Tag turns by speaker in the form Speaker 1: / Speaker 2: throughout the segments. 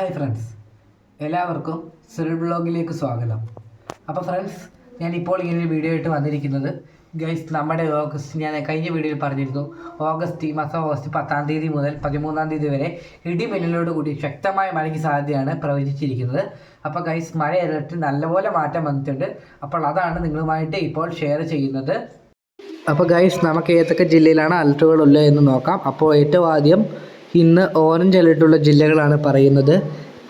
Speaker 1: Hi friends എല്ലാവർക്കും Cyril ബ്ലോഗിലേക്ക് സ്വാഗതം. അപ്പോൾ ഫ്രണ്ട്സ് ഞാൻ ഇപ്പോൾ ഇങ്ങനെ ഒരു വീഡിയോ ആയിട്ട് വന്നിരിക്കുന്നത്. ഗൈസ് നമ്മുടെ ഓഗസ്റ്റ് ഞാൻ കഴിഞ്ഞ വീഡിയോയിൽ പറഞ്ഞിരുന്നു. ഓഗസ്റ്റ് ഈ മാസം ഓഗസ്റ്റ് പത്താം തീയതി മുതൽ പതിമൂന്നാം തീയതി വരെ ഇടിമിന്നലോട് കൂടി ശക്തമായ മഴയ്ക്ക് സാധ്യതയാണ് പ്രവചിച്ചിരിക്കുന്നത്. അപ്പോൾ ഗൈസ് മഴ ഇരട്ടി നല്ലപോലെ മാറ്റം വന്നിട്ടുണ്ട്. അപ്പോൾ അതാണ് നിങ്ങളുമായിട്ട് ഇപ്പോൾ ഷെയർ ചെയ്യുന്നത്. അപ്പോൾ ഗൈസ് നമുക്ക് ഏതൊക്കെ ജില്ലയിലാണ് അലർട്ടുകൾ ഉള്ളത് എന്ന് നോക്കാം. അപ്പോൾ ഏറ്റവും ആദ്യം ഇന്ന് ഓറഞ്ച് അലർട്ടുള്ള ജില്ലകളാണ് പറയുന്നത്.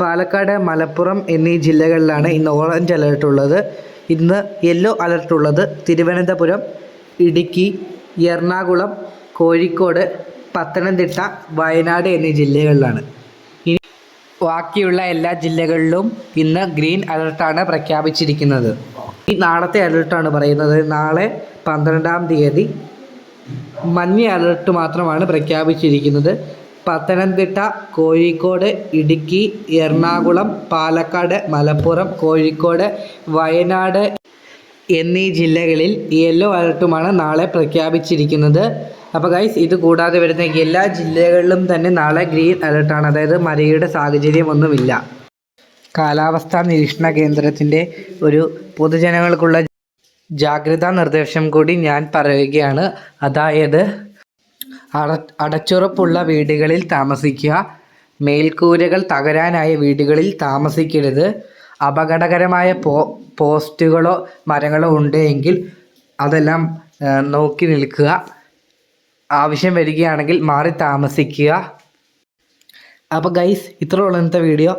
Speaker 1: പാലക്കാട് മലപ്പുറം എന്നീ ജില്ലകളിലാണ് ഇന്ന് ഓറഞ്ച് അലർട്ട് ഉള്ളത് ഇന്ന് യെല്ലോ അലർട്ട് ഉള്ളത്. തിരുവനന്തപുരം ഇടുക്കി എറണാകുളം കോഴിക്കോട് പത്തനംതിട്ട വയനാട് എന്നീ ജില്ലകളിലാണ്. ഇനി ബാക്കിയുള്ള എല്ലാ ജില്ലകളിലും ഇന്ന് ഗ്രീൻ അലർട്ടാണ് പ്രഖ്യാപിച്ചിരിക്കുന്നത്. ഈ നാളത്തെ അലർട്ടാണ് പറയുന്നത്. നാളെ പന്ത്രണ്ടാം തീയതി മഞ്ഞ അലർട്ട് മാത്രമാണ് പ്രഖ്യാപിച്ചിരിക്കുന്നത്. പത്തനംതിട്ട കോഴിക്കോട് ഇടുക്കി എറണാകുളം പാലക്കാട് മലപ്പുറം കോഴിക്കോട് വയനാട് എന്നീ ജില്ലകളിൽ യെല്ലോ അലർട്ടുമാണ് നാളെ പ്രഖ്യാപിച്ചിരിക്കുന്നത്. അപ്പോൾ ഗൈസ് ഇത് കൂടാതെ വരുന്ന എല്ലാ ജില്ലകളിലും തന്നെ നാളെ ഗ്രീൻ അലർട്ടാണ്. അതായത് മഴയുടെ സാഹചര്യമൊന്നുമില്ല. കാലാവസ്ഥാ നിരീക്ഷണ കേന്ദ്രത്തിന്റെ ഒരു പൊതുജനങ്ങൾക്കുള്ള ജാഗ്രതാ നിർദ്ദേശം കൂടി ഞാൻ പറയുകയാണ്. അതായത് അട അടച്ചുറപ്പുള്ള വീടുകളിൽ താമസിക്കുക. മേൽക്കൂരകൾ തകരാനായ വീടുകളിൽ താമസിക്കരുത്. അപകടകരമായ പോ പോസ്റ്റുകളോ മരങ്ങളോ ഉണ്ടെങ്കിൽ അതെല്ലാം നോക്കി നിൽക്കുക. ആവശ്യം വരികയാണെങ്കിൽ മാറി താമസിക്കുക. അപ്പോൾ ഗൈസ് ഇത്രേ ഇന്നത്തെ വീഡിയോ.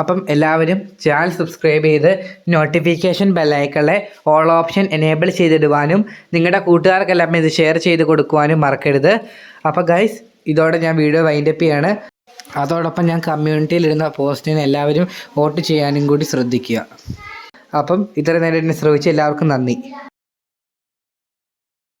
Speaker 1: അപ്പം എല്ലാവരും ചാനൽ സബ്സ്ക്രൈബ് ചെയ്ത് നോട്ടിഫിക്കേഷൻ ബെല്ലൈക്കളെ ഓൾ ഓപ്ഷൻ എനേബിൾ ചെയ്തിടുവാനും നിങ്ങളുടെ കൂട്ടുകാർക്കെല്ലാം ഇത് ഷെയർ ചെയ്ത് കൊടുക്കുവാനും മറക്കരുത്. അപ്പോൾ ഗൈസ് ഇതോടെ ഞാൻ വീഡിയോ വൈൻഡപ്പ് ചെയ്യാണ്. അതോടൊപ്പം ഞാൻ കമ്മ്യൂണിറ്റിയിൽ ഇരുന്ന പോസ്റ്റിന് എല്ലാവരും വോട്ട് ചെയ്യാനും കൂടി ശ്രദ്ധിക്കുക. അപ്പം ഇത്ര നേരം എന്നെ ശ്രമിച്ച എല്ലാവർക്കും നന്ദി.